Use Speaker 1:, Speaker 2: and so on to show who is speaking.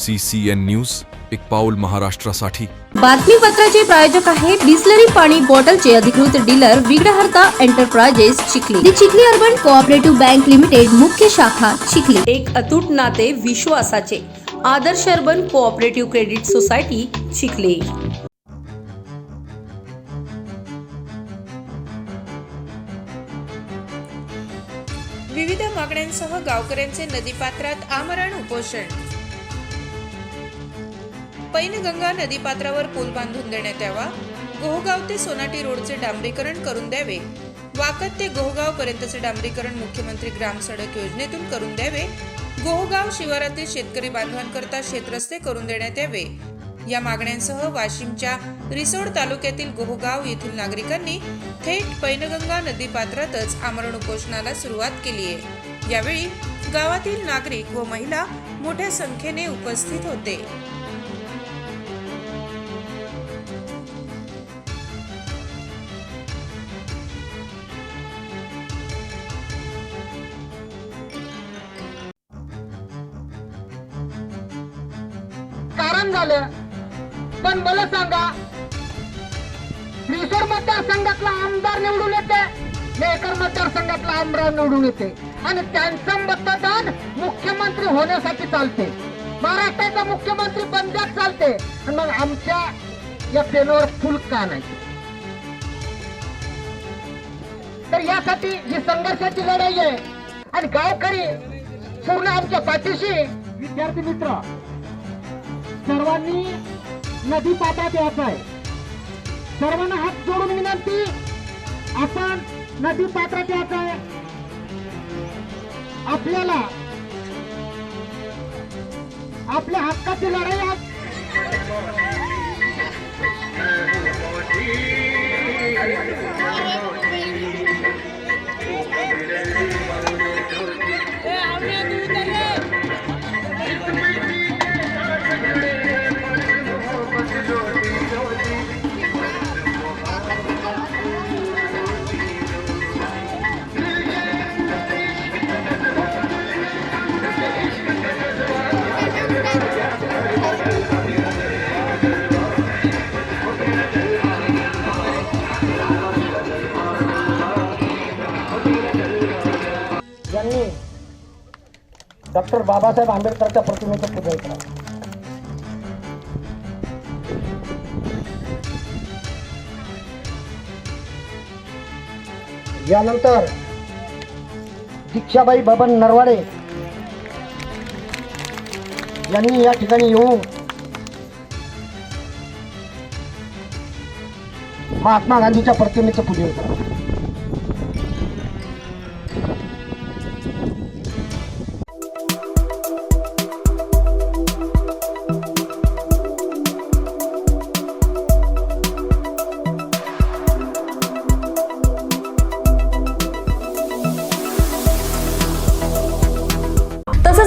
Speaker 1: C C N news एक पाऊल महाराष्ट्रासाठी.
Speaker 2: बातमीपत्राचे प्रायोजक आहे बिस्लरी पाणी बॉटलचे अधिकृत dealer Vighnaharta enterprises Chikhli. The Chikhli urban cooperative bank limited मुख्य शाखा चिखली. एक अतूट नाते विश्वासाचे Adarsh urban cooperative credit society Chikhli.
Speaker 3: विविध मागण्यांसह गावकऱ्यांचे नदीपात्रात आमरण उपोषण. पैनगंगा नदीपात्रावर पूल बांधून देण्यात यावा. गोहगाव ते सोनाटी रोडचे डांबरीकरण करून द्यावे. वाकत ते गोहगाव पर्यंतचे डांबरीकरण मुख्यमंत्री ग्राम सडक योजनेतून करून द्यावे. गोहगाव शिवारातील शेतकरी बांधवांकरता शेतरस्ते करून देण्यात यावे. या मागण्यांसह वाशिमच्या रिसोड तालुक्यातील गोहगाव येथील नागरिकांनी थेट पैनगंगा नदीपात्रातच आमरण उपोषणाला सुरुवात केली आहे. यावेळी गावातील नागरिक व महिला मोठ्या संख्येने उपस्थित होते.
Speaker 4: कारण झालं. पण मला सांगा रिसोड मतदारसंघातला आमदार निवडून येते मेकर मतदारसंघातला आमदार निवडून येते. आणि त्यांचं मतदान मुख्यमंत्री होण्यासाठी चालते. महाराष्ट्राचा मुख्यमंत्री बनण्यात चालते. आणि मग आमच्या या पेनवर फुल का नाही? तर यासाठी ही संघर्षाची लढाई आहे आणि गावकरी पूर्ण आमच्या पाठीशी विद्यार्थी मित्र सर्वांनी नदी पात्रात यायचं आहे. सर्वांना हात जोडून विनंती आपण नदी पात्रात यायचं आहे. आपल्याला आपल्या हक्काची लढाई डॉक्टर बाबासाहेब आंबेडकरच्या प्रतिमेचं पूजन करा. यानंतर दीक्षाबाई बबन नरवाडे यांनी या ठिकाणी येऊन महात्मा गांधीच्या प्रतिमेचं पूजन करा.